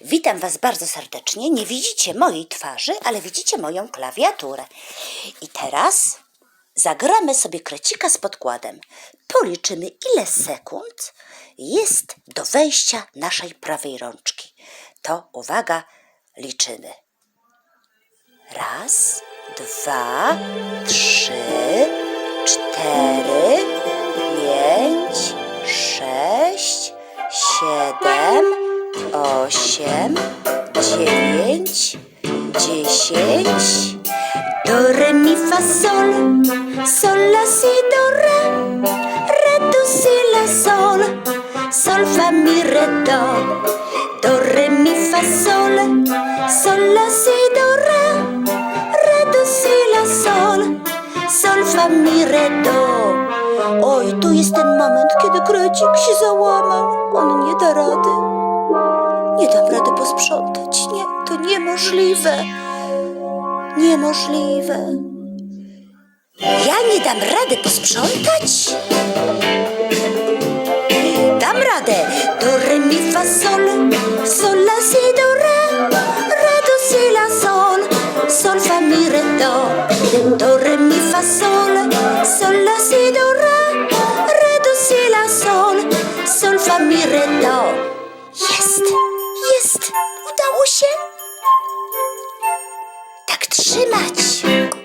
Witam Was bardzo serdecznie. Nie widzicie mojej twarzy, ale widzicie moją klawiaturę. I teraz zagramy sobie krecika z podkładem. Policzymy, ile sekund jest do wejścia naszej prawej rączki. To uwaga, liczymy. Raz, dwa, trzy, cztery, pięć, sześć, siedem, osiem, dziewięć, dziesięć. Do, re, mi, fa, sol, sol, la, si, do, re, re, do, si, la, sol, sol, fa, mi, re, do. Do, re, mi, fa, sol, sol, la, si, do, re, re, do, si, la, sol, sol, fa, mi, re, do. Oj, tu jest ten moment, kiedy krecik się załamał. On nie da rady. Nie dam rady posprzątać. Nie, to niemożliwe. Niemożliwe. Ja nie dam rady posprzątać? Dam radę. Do, re, mi, fa, sol, sol, la, si, do, re, re, do, si, la, sol, sol, fa, mi, re, do. Do, re, mi, fa, sol, sol, la, si, do, re, re, do, si, la, sol, sol, fa, mi, re, do. Jest, się. Tak trzymać.